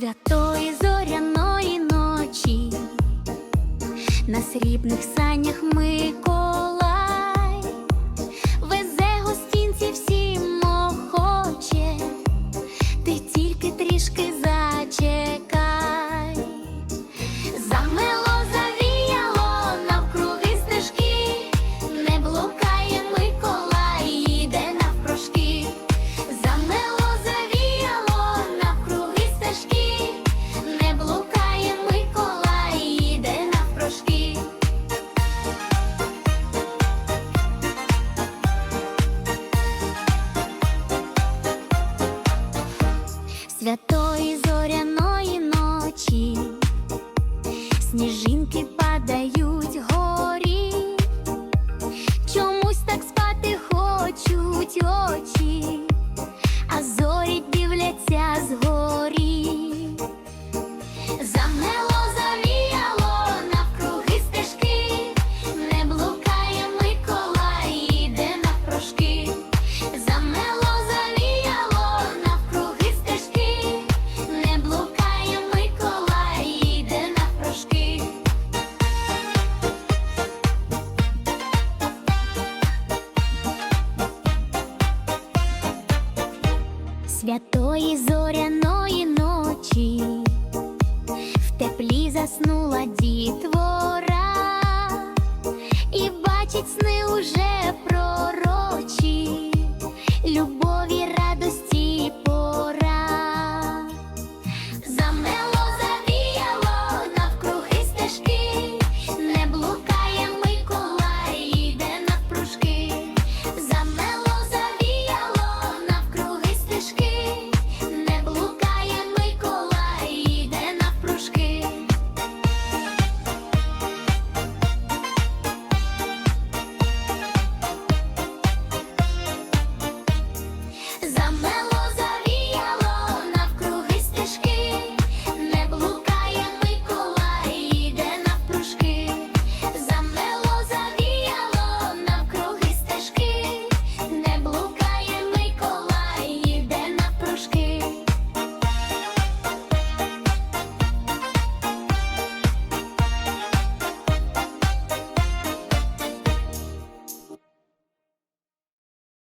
святої зоряної ночі, на срібних санях ми. святої зоряної ночі, сніжинки. святої зоряної ночі, в теплі заснула дітвора, і бачить сни уже пророк.